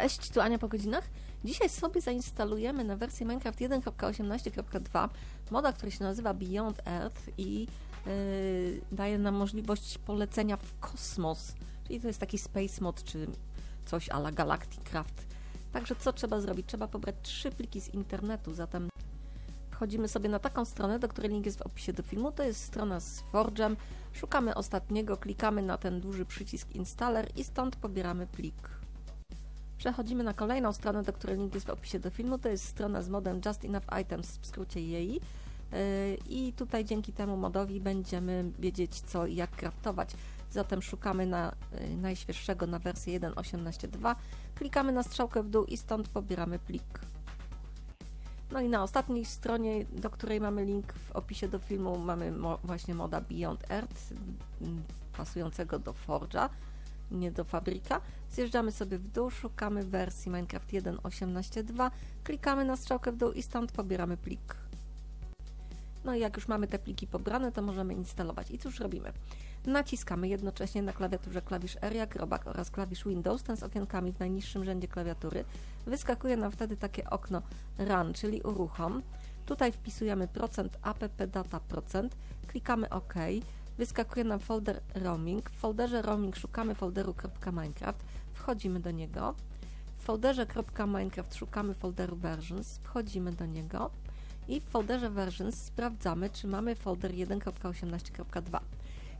Cześć, tu Ania po godzinach. Dzisiaj sobie zainstalujemy na wersję Minecraft 1.18.2 moda, który się nazywa Beyond Earth i yy, daje nam możliwość polecenia w kosmos. Czyli to jest taki space mod, czy coś ala Galacticraft. Także co trzeba zrobić? Trzeba pobrać trzy pliki z internetu, zatem wchodzimy sobie na taką stronę, do której link jest w opisie do filmu. To jest strona z Forge'em. Szukamy ostatniego, klikamy na ten duży przycisk Installer i stąd pobieramy plik. Przechodzimy na kolejną stronę, do której link jest w opisie do filmu. To jest strona z modem Just Enough Items, w skrócie jej. Yy, I tutaj dzięki temu modowi będziemy wiedzieć co i jak craftować. Zatem szukamy na yy, najświeższego na wersję 1.18.2, klikamy na strzałkę w dół i stąd pobieramy plik. No i na ostatniej stronie, do której mamy link w opisie do filmu, mamy mo właśnie moda Beyond Earth, mm, pasującego do Forge'a, nie do fabryka. Zjeżdżamy sobie w dół, szukamy wersji Minecraft 1.18.2, klikamy na strzałkę w dół i stąd pobieramy plik. No i jak już mamy te pliki pobrane, to możemy instalować. I cóż robimy? Naciskamy jednocześnie na klawiaturze klawisz R jak robak oraz klawisz Windows, ten z okienkami w najniższym rzędzie klawiatury. Wyskakuje nam wtedy takie okno Run, czyli uruchom. Tutaj wpisujemy procent app data procent, klikamy OK. Wyskakuje nam folder roaming. W folderze roaming szukamy folderu .minecraft, wchodzimy do niego. W folderze .minecraft szukamy folderu versions, wchodzimy do niego i w folderze versions sprawdzamy, czy mamy folder 1.18.2.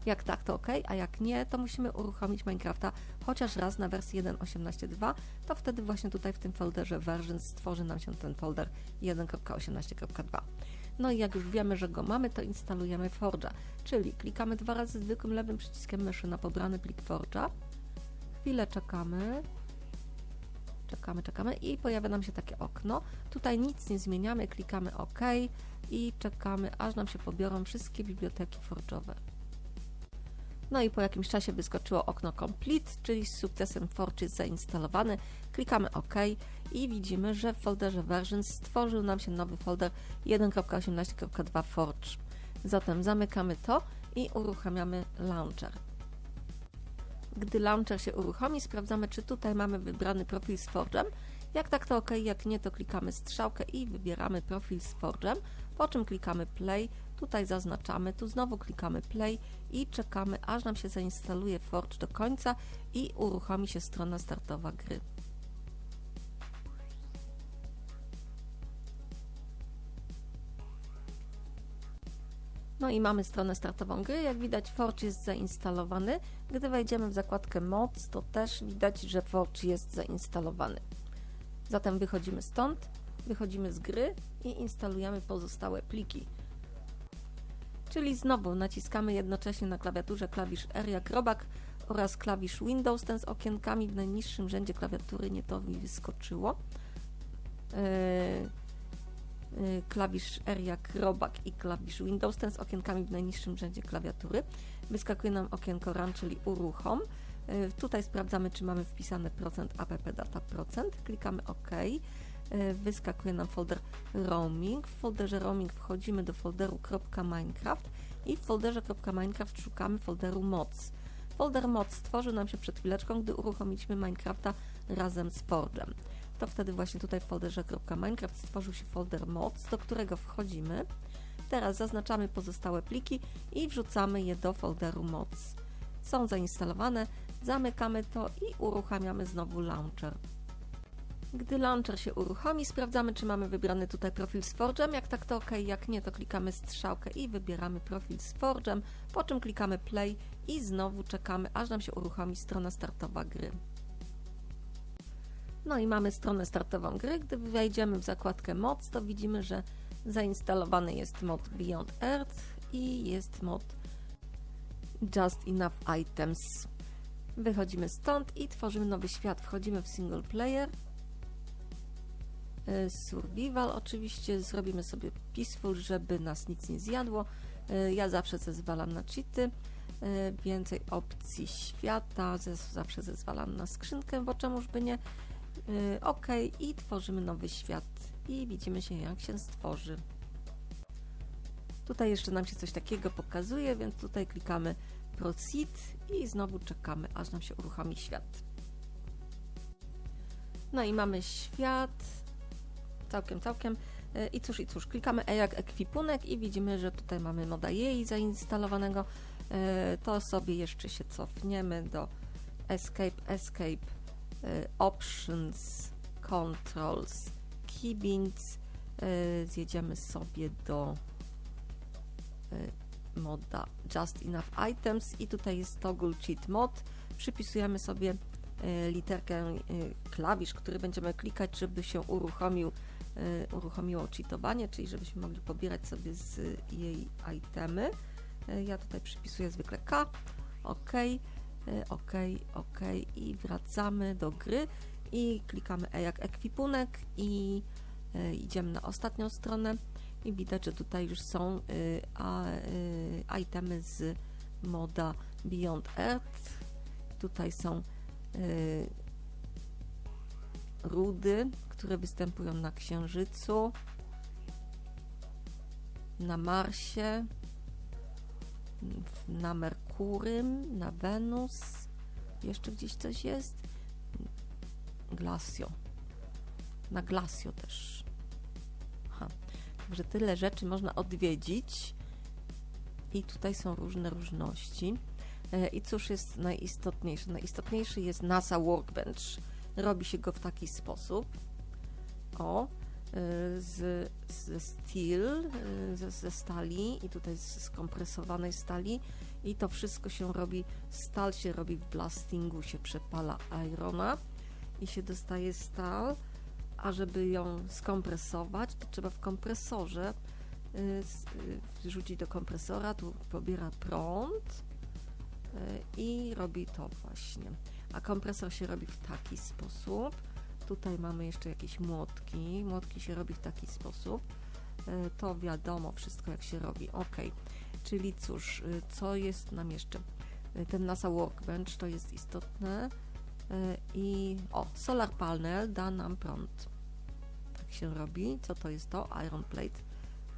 Jak tak, to OK, a jak nie, to musimy uruchomić Minecrafta chociaż raz na wersji 1.18.2, to wtedy właśnie tutaj w tym folderze versions stworzy nam się ten folder 1.18.2. No i jak już wiemy, że go mamy, to instalujemy Forge'a, czyli klikamy dwa razy zwykłym lewym przyciskiem myszy na pobrany plik Forge'a, chwilę czekamy, czekamy, czekamy i pojawia nam się takie okno. Tutaj nic nie zmieniamy, klikamy OK i czekamy, aż nam się pobiorą wszystkie biblioteki Forge'owe. No i po jakimś czasie wyskoczyło okno Complete, czyli z sukcesem Forge jest zainstalowany. Klikamy OK i widzimy, że w folderze Versions stworzył nam się nowy folder 1.18.2 Forge. Zatem zamykamy to i uruchamiamy Launcher. Gdy launcher się uruchomi, sprawdzamy, czy tutaj mamy wybrany profil z Forge'em. Jak tak, to OK, jak nie, to klikamy strzałkę i wybieramy profil z Forge'em, po czym klikamy Play, tutaj zaznaczamy, tu znowu klikamy Play i czekamy, aż nam się zainstaluje Forge do końca i uruchomi się strona startowa gry. No i mamy stronę startową gry. Jak widać Forge jest zainstalowany. Gdy wejdziemy w zakładkę Mods, to też widać, że Forge jest zainstalowany. Zatem wychodzimy stąd, wychodzimy z gry i instalujemy pozostałe pliki. Czyli znowu naciskamy jednocześnie na klawiaturze klawisz R jak robak oraz klawisz Windows, ten z okienkami w najniższym rzędzie klawiatury, nie to mi wyskoczyło. Yy, yy, klawisz R jak robak i klawisz Windows, ten z okienkami w najniższym rzędzie klawiatury. Wyskakuje nam okienko Run, czyli uruchom. Yy, tutaj sprawdzamy, czy mamy wpisane procent app data procent. Klikamy OK. Wyskakuje nam folder roaming. W folderze roaming wchodzimy do folderu .minecraft i w folderze .minecraft szukamy folderu mods. Folder mods stworzył nam się przed chwileczką, gdy uruchomiliśmy Minecrafta razem z Forge'em. To wtedy właśnie tutaj w folderze .minecraft stworzył się folder mods, do którego wchodzimy. Teraz zaznaczamy pozostałe pliki i wrzucamy je do folderu mods. Są zainstalowane, zamykamy to i uruchamiamy znowu launcher. Gdy launcher się uruchomi, sprawdzamy, czy mamy wybrany tutaj profil z Forge'em. Jak tak, to OK, jak nie, to klikamy strzałkę i wybieramy profil z Forge'em, po czym klikamy Play i znowu czekamy, aż nam się uruchomi strona startowa gry. No i mamy stronę startową gry. Gdy wejdziemy w zakładkę Mods, to widzimy, że zainstalowany jest mod Beyond Earth i jest mod Just Enough Items. Wychodzimy stąd i tworzymy nowy świat. Wchodzimy w single player survival. Oczywiście zrobimy sobie peaceful, żeby nas nic nie zjadło. Ja zawsze zezwalam na cheaty. Więcej opcji świata, zawsze zezwalam na skrzynkę, bo czemuż by nie. OK i tworzymy nowy świat i widzimy się jak się stworzy. Tutaj jeszcze nam się coś takiego pokazuje, więc tutaj klikamy Proceed i znowu czekamy, aż nam się uruchomi świat. No i mamy świat. Całkiem, całkiem. E, I cóż, i cóż, klikamy E jak ekwipunek i widzimy, że tutaj mamy moda jej zainstalowanego. E, To sobie jeszcze się cofniemy do Escape, Escape, e, Options, Controls, Keybinds. Zjedziemy sobie do moda Just Enough Items i tutaj jest Toggle Cheat Mod. Przypisujemy sobie literkę klawisz, który będziemy klikać, żeby się uruchomił, uruchomiło cheatowanie, czyli żebyśmy mogli pobierać sobie z jej itemy. E, Ja tutaj przypisuję zwykle K, OK, e, OK, OK i wracamy do gry i klikamy E jak ekwipunek i e, idziemy na ostatnią stronę i widać, że tutaj już są y, y, itemy z moda Beyond Earth. Tutaj są y, rudy, które występują na Księżycu, na Marsie, na Merkurym, na Wenus. Jeszcze gdzieś coś jest? Glacio. Na Glacio też. Także tyle rzeczy można odwiedzić. I tutaj są różne różności. E, I cóż jest najistotniejsze? Najistotniejszy jest NASA Workbench. Robi się go w taki sposób. O, e, z, ze steel, e, ze, ze stali i tutaj z skompresowanej stali i to wszystko się robi, stal się robi w blastingu, się przepala irona i się dostaje stal, a żeby ją skompresować, to trzeba w kompresorze y, y, wrzucić do kompresora, tu pobiera prąd y, i robi to właśnie. A kompresor się robi w taki sposób. Tutaj mamy jeszcze jakieś młotki. Młotki się robi w taki sposób. Y, To wiadomo wszystko jak się robi. Ok. Czyli cóż, y, co jest nam jeszcze? Y, Ten NASA Workbench to jest istotne. I o, solar panel da nam prąd. Tak się robi. Co to jest to? Iron plate.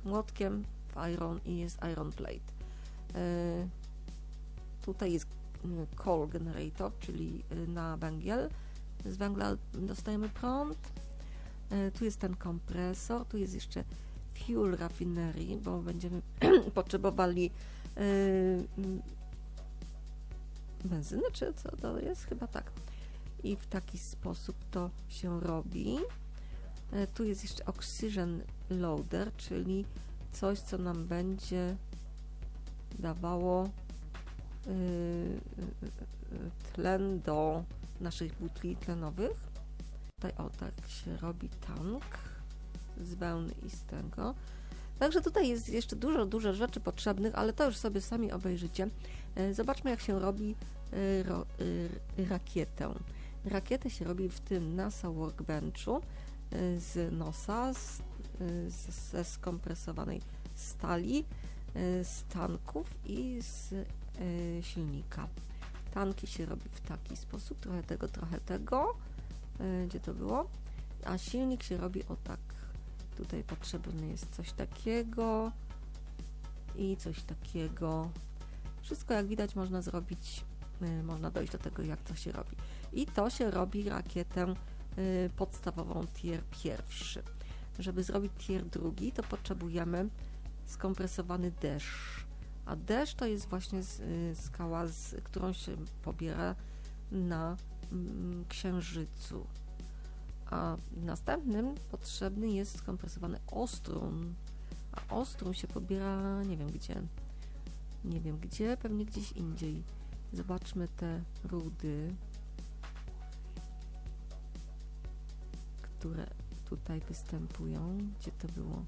Młotkiem w iron i jest iron plate. Tutaj jest coal generator, czyli y, na węgiel. Z węgla dostajemy prąd. Y, Tu jest ten kompresor, tu jest jeszcze fuel raffinery, bo będziemy potrzebowali y, mm, benzyny, czy co to jest? Chyba tak. I w taki sposób to się robi. Tu jest jeszcze oxygen loader, czyli coś, co nam będzie dawało tlen do naszych butli tlenowych. Tutaj o tak się robi tank z wełny i z tego. Także tutaj jest jeszcze dużo, dużo rzeczy potrzebnych, ale to już sobie sami obejrzycie. E, Zobaczmy, jak się robi y, ro, y, rakietę. Rakietę się robi w tym NASA Workbenchu y, z nosa, z, y, z, ze skompresowanej stali, y, z tanków i z y, silnika. Tanki się robi w taki sposób, trochę tego, trochę tego. Y, Gdzie to było? A silnik się robi o tak. Tutaj potrzebny jest coś takiego i coś takiego. Wszystko jak widać można zrobić, y, można dojść do tego jak to się robi. I to się robi rakietę y, podstawową tier pierwszy. Żeby zrobić tier drugi, to potrzebujemy skompresowany deszcz. A deszcz to jest właśnie y, skała, z którą się pobiera na mm, księżycu. A następnym potrzebny jest skompresowany ostrum. A ostrum się pobiera nie wiem gdzie. Nie wiem gdzie, pewnie gdzieś indziej. Zobaczmy te rudy, które tutaj występują. Gdzie to było?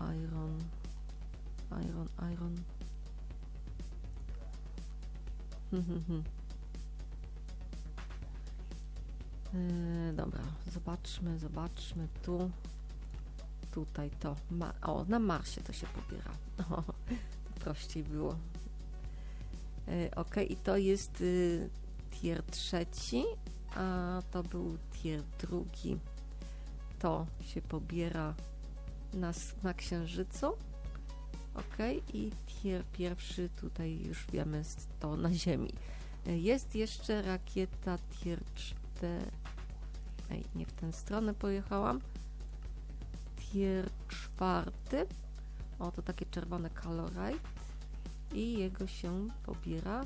Iron, iron, iron. Hmm, hmm, hmm. Yy, dobra, zobaczmy, zobaczmy tu. Tutaj to. Ma o, na Marsie to się pobiera. O, to prościej było. Yy, ok, i to jest y, tier trzeci, a to był tier drugi. To się pobiera na, na Księżycu. Ok, i tier pierwszy tutaj już wiemy to na Ziemi. Y, Jest jeszcze rakieta tier rakietę. Ej, nie w tę stronę pojechałam. Tier czwarty. O, to takie czerwone Colorite. I jego się pobiera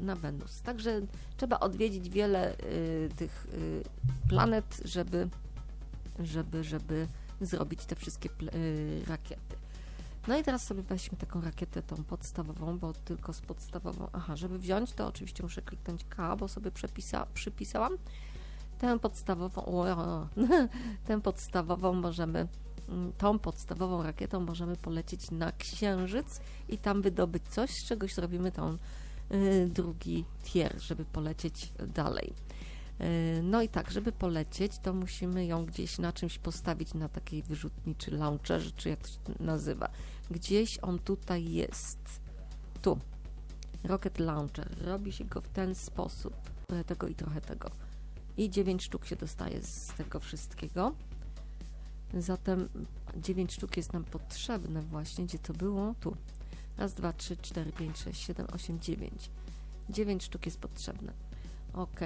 na Wenus. Także trzeba odwiedzić wiele y, tych y, planet, żeby, żeby, żeby zrobić te wszystkie y, rakiety. No i teraz sobie weźmy taką rakietę, tą podstawową, bo tylko z podstawową. Aha, żeby wziąć, to oczywiście muszę kliknąć K, bo sobie przepisa, przypisałam. Tę podstawową, o, tę podstawową możemy, mm, tą podstawową rakietą możemy polecieć na Księżyc i tam wydobyć coś, z czegoś zrobimy tą y, drugi tier, żeby polecieć dalej. Y, No i tak, żeby polecieć, to musimy ją gdzieś na czymś postawić, na takiej wyrzutni, czy launcherze, czy jak to się nazywa. Gdzieś on tutaj jest. Tu. Rocket Launcher. Robi się go w ten sposób. Trochę tego i trochę tego. I 9 sztuk się dostaje z tego wszystkiego. Zatem 9 sztuk jest nam potrzebne właśnie. Gdzie to było? Tu. Raz, dwa, trzy, cztery, pięć, sześć, siedem, osiem, dziewięć. 9 sztuk jest potrzebne. Ok.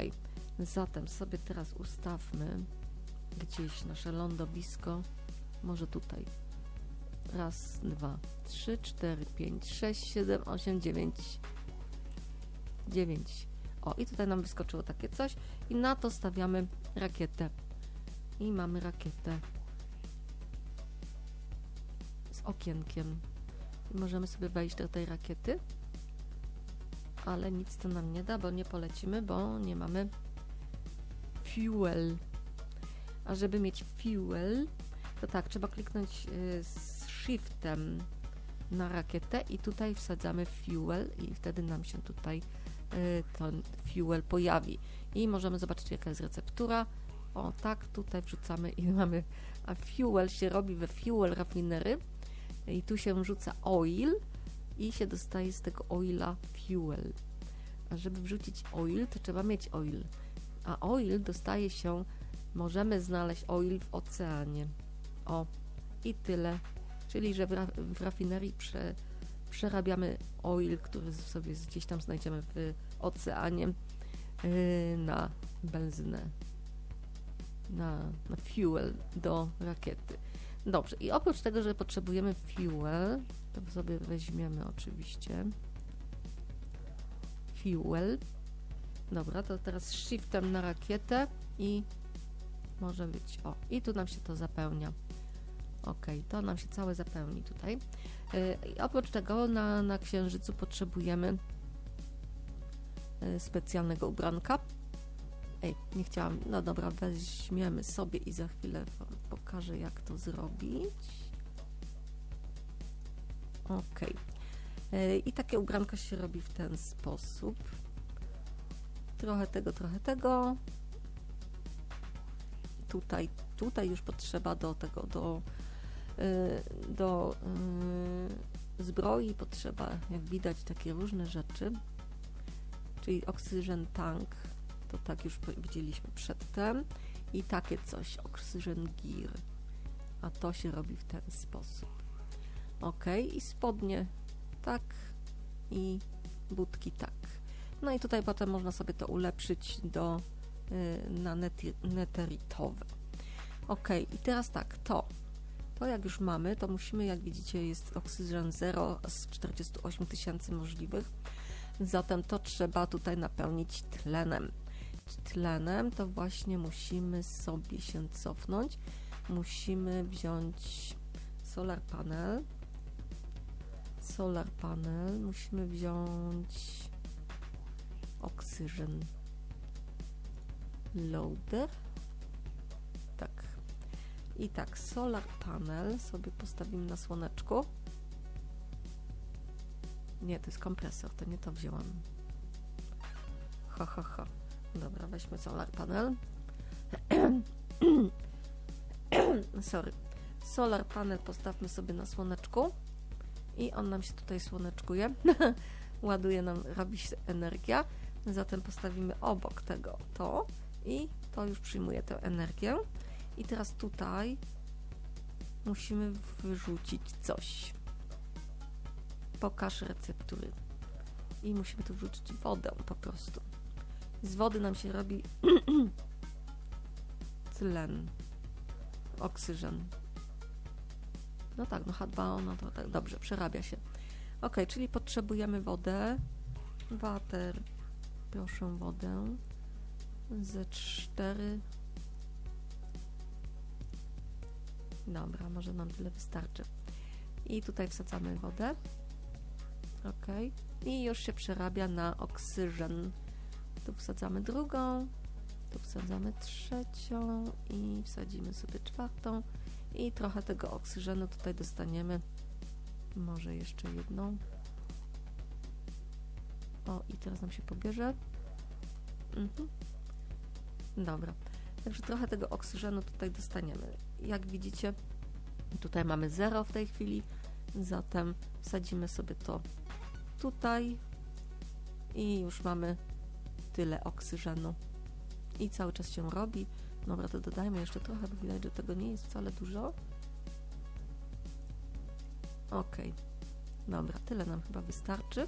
Zatem sobie teraz ustawmy gdzieś nasze lądowisko. Może tutaj. Raz, dwa, trzy, cztery, pięć, sześć, siedem, osiem, dziewięć. Dziewięć. O, i tutaj nam wyskoczyło takie coś. I na to stawiamy rakietę. I mamy rakietę z okienkiem. I możemy sobie wejść do tej rakiety. Ale nic to nam nie da, bo nie polecimy, bo nie mamy fuel. A żeby mieć fuel, to tak, trzeba kliknąć y, z shiftem na rakietę i tutaj wsadzamy fuel i wtedy nam się tutaj y, ten fuel pojawi. I możemy zobaczyć jaka jest receptura. O tak, tutaj wrzucamy i mamy, a fuel się robi we fuel raffinery i tu się wrzuca oil i się dostaje z tego oila fuel. A żeby wrzucić oil, to trzeba mieć oil. A oil dostaje się, możemy znaleźć oil w oceanie. O, i tyle. Czyli, że w, ra w rafinerii prze przerabiamy oil, który sobie gdzieś tam znajdziemy w oceanie yy, na benzynę, na, na fuel do rakiety. Dobrze, i oprócz tego, że potrzebujemy fuel, to sobie weźmiemy oczywiście fuel. Dobra, to teraz shiftem na rakietę i może być, o, i tu nam się to zapełnia. Ok, to nam się całe zapełni tutaj. Yy, oprócz tego na, na księżycu potrzebujemy yy, specjalnego ubranka. Ej, nie chciałam, no dobra, weźmiemy sobie i za chwilę wam pokażę jak to zrobić. Ok. I takie ubranko się robi w ten sposób. Trochę tego, trochę tego. Tutaj, tutaj już potrzeba do tego, do y, do y, zbroi potrzeba, jak widać, takie różne rzeczy, czyli oksygen tank, to tak już widzieliśmy przedtem, i takie coś, oksygen gear, a to się robi w ten sposób. Ok, i spodnie tak, i budki tak. No i tutaj potem można sobie to ulepszyć do y, na neti- neteritowe. Ok, i teraz tak, to to jak już mamy, to musimy, jak widzicie, jest oksygen 0 z 48 tysięcy możliwych. Zatem to trzeba tutaj napełnić tlenem. Tlenem to właśnie musimy sobie się cofnąć. Musimy wziąć solar panel. Solar panel. Musimy wziąć oksygen loader. Tak, i tak, solar panel sobie postawimy na słoneczku. Nie, to jest kompresor, to nie to wzięłam. Ha, ha, ha. Dobra, weźmy solar panel. Sorry. Solar panel postawmy sobie na słoneczku i on nam się tutaj słoneczkuje. Ładuje nam, robi się energia. Zatem postawimy obok tego to i to już przyjmuje tę energię. I teraz tutaj musimy wyrzucić coś. Pokaż receptury. I musimy tu wrzucić wodę po prostu. z wody nam się robi tlen, oksygen. No tak, no H2O, no to tak, dobrze, przerabia się. Ok, czyli potrzebujemy wodę. Water, proszę wodę. Ze 4. Dobra, może nam tyle wystarczy. I tutaj wsadzamy wodę. Ok. I już się przerabia na oksygen. Tu wsadzamy drugą, tu wsadzamy trzecią i wsadzimy sobie czwartą. I trochę tego oksygenu tutaj dostaniemy. Może jeszcze jedną. O, i teraz nam się pobierze. Mhm. Dobra. Także trochę tego oksygenu tutaj dostaniemy. Jak widzicie, tutaj mamy 0 w tej chwili, zatem wsadzimy sobie to tutaj i już mamy tyle oksygenu. I cały czas się robi. Dobra, to dodajmy jeszcze trochę, bo widać, że tego nie jest wcale dużo. Ok. Dobra, tyle nam chyba wystarczy.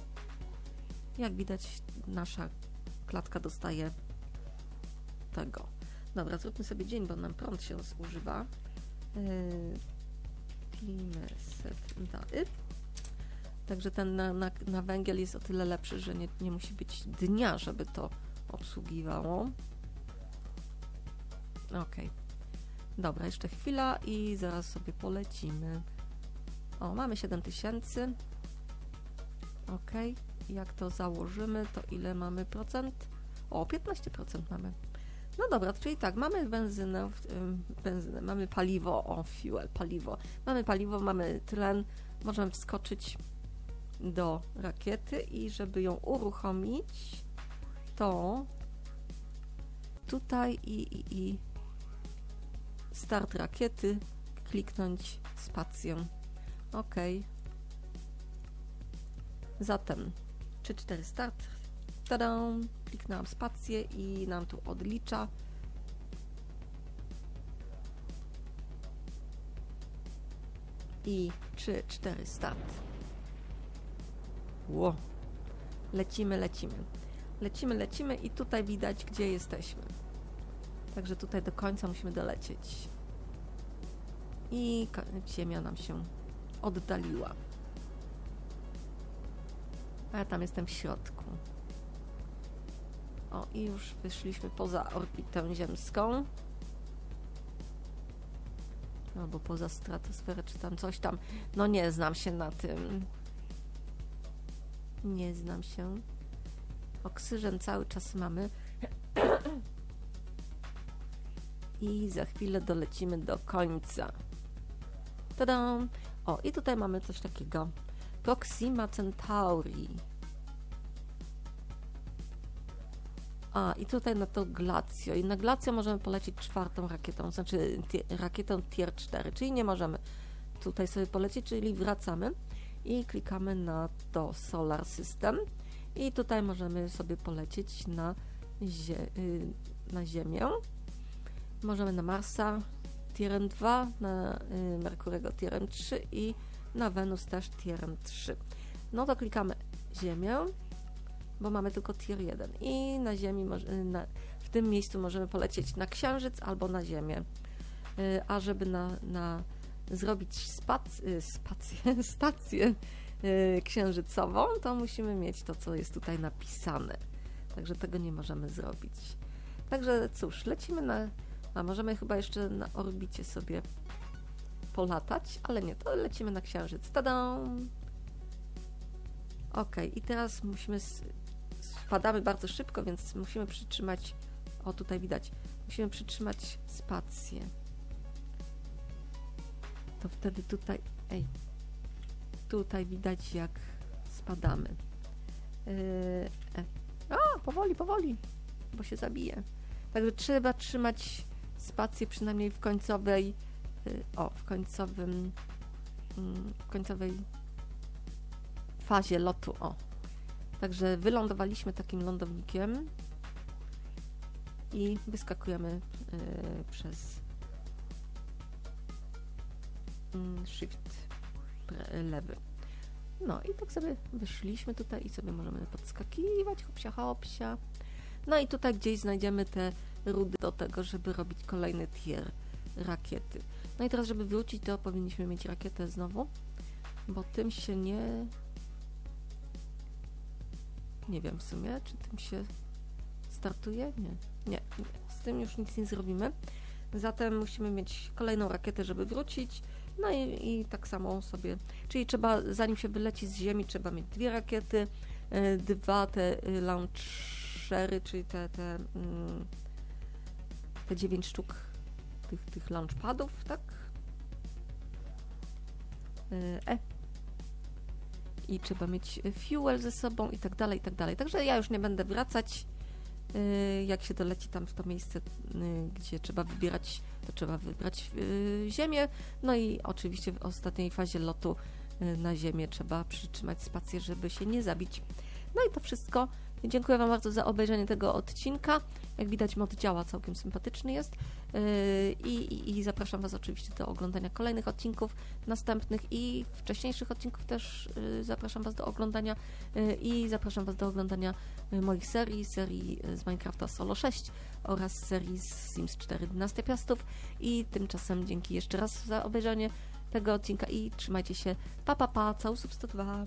Jak widać, nasza klatka dostaje tego. Dobra, zróbmy sobie dzień, bo nam prąd się zużywa. Yy, Pilmy set daty. Także ten na, na, na węgiel jest o tyle lepszy, że nie, nie musi być dnia, żeby to obsługiwało. Ok. Dobra, jeszcze chwila i zaraz sobie polecimy. O, mamy 7000. Ok. Jak to założymy, to ile mamy procent? O, 15% mamy. No dobra, czyli tak, mamy benzynę, ym, benzynę, mamy paliwo, o, fuel, paliwo. Mamy paliwo, mamy tlen, możemy wskoczyć do rakiety i żeby ją uruchomić, to tutaj i, i, i start rakiety, kliknąć spację. OK. Zatem 3-4 start. Tada! Kliknęłam spację i nam tu odlicza. I 3-4 start. Ło. Lecimy, lecimy. Lecimy, lecimy i tutaj widać, gdzie jesteśmy. Także tutaj do końca musimy dolecieć. I ziemia nam się oddaliła. A ja tam jestem w środku. O, i już wyszliśmy poza orbitę ziemską. Albo poza stratosferę, czy tam coś tam. No nie znam się na tym. Nie znam się. Oksygen cały czas mamy. I za chwilę dolecimy do końca. Tada! O, i tutaj mamy coś takiego. Proxima Centauri. A, i tutaj na to Glacio. I na Glacio możemy polecieć czwartą rakietą, znaczy rakietą Tier 4, czyli nie możemy tutaj sobie polecieć, czyli wracamy i klikamy na to Solar System i tutaj możemy sobie polecieć na, zie y, na Ziemię. Możemy na Marsa Tierem 2, na y, Merkurego Tierem 3 i na Wenus też Tierem 3. No to klikamy Ziemię, bo mamy tylko Tier 1 i na Ziemi, moż- na, w tym miejscu możemy polecieć na Księżyc albo na Ziemię. Y, A żeby na, na zrobić spac, y, stację y, księżycową, to musimy mieć to, co jest tutaj napisane. Także tego nie możemy zrobić. Także cóż, lecimy na. A możemy chyba jeszcze na orbicie sobie polatać, ale nie, to lecimy na księżyc. Tada! Ok, i teraz musimy. Spadamy bardzo szybko, więc musimy przytrzymać. O, tutaj widać. Musimy przytrzymać spację. To wtedy tutaj. Ej. Tutaj widać, jak spadamy. Yy, e. O, powoli, powoli, bo się zabije. Także trzeba trzymać spację przynajmniej w końcowej. Y, O, w końcowym. mm, W końcowej fazie lotu. O. Także wylądowaliśmy takim lądownikiem i wyskakujemy y, przez mm, shift pre- lewy. No i tak sobie wyszliśmy tutaj i sobie możemy podskakiwać, hopsia, hopsia. No i tutaj gdzieś znajdziemy te rudy do tego, żeby robić kolejny tier rakiety. No i teraz, żeby wrócić, to powinniśmy mieć rakietę znowu, bo tym się nie... Nie wiem w sumie, czy tym się startuje? Nie, nie, nie. z tym już nic nie zrobimy. Zatem musimy mieć kolejną rakietę, żeby wrócić. No i, i tak samo sobie, czyli trzeba, zanim się wyleci z Ziemi, trzeba mieć dwie rakiety, y, dwa te y, launchery, czyli te, te, mm, te dziewięć sztuk tych, tych launchpadów, tak? Y, E. I trzeba mieć fuel ze sobą i tak dalej, i tak dalej. Także ja już nie będę wracać. Y, Jak się doleci tam w to miejsce, y, gdzie trzeba wybierać, to trzeba wybrać ziemię. No i oczywiście w ostatniej fazie lotu na ziemię trzeba przytrzymać spację, żeby się nie zabić. No i to wszystko. Dziękuję Wam bardzo za obejrzenie tego odcinka. Jak widać, mod działa całkiem sympatyczny jest. Yy, I, i, I zapraszam Was oczywiście do oglądania kolejnych odcinków następnych i wcześniejszych odcinków też yy, zapraszam Was do oglądania yy, i zapraszam Was do oglądania moich serii, serii z Minecrafta Solo 6 oraz serii z Sims 4 Dynastia Piastów i tymczasem dzięki jeszcze raz za obejrzenie tego odcinka i trzymajcie się. Pa, pa, pa, całusów 102.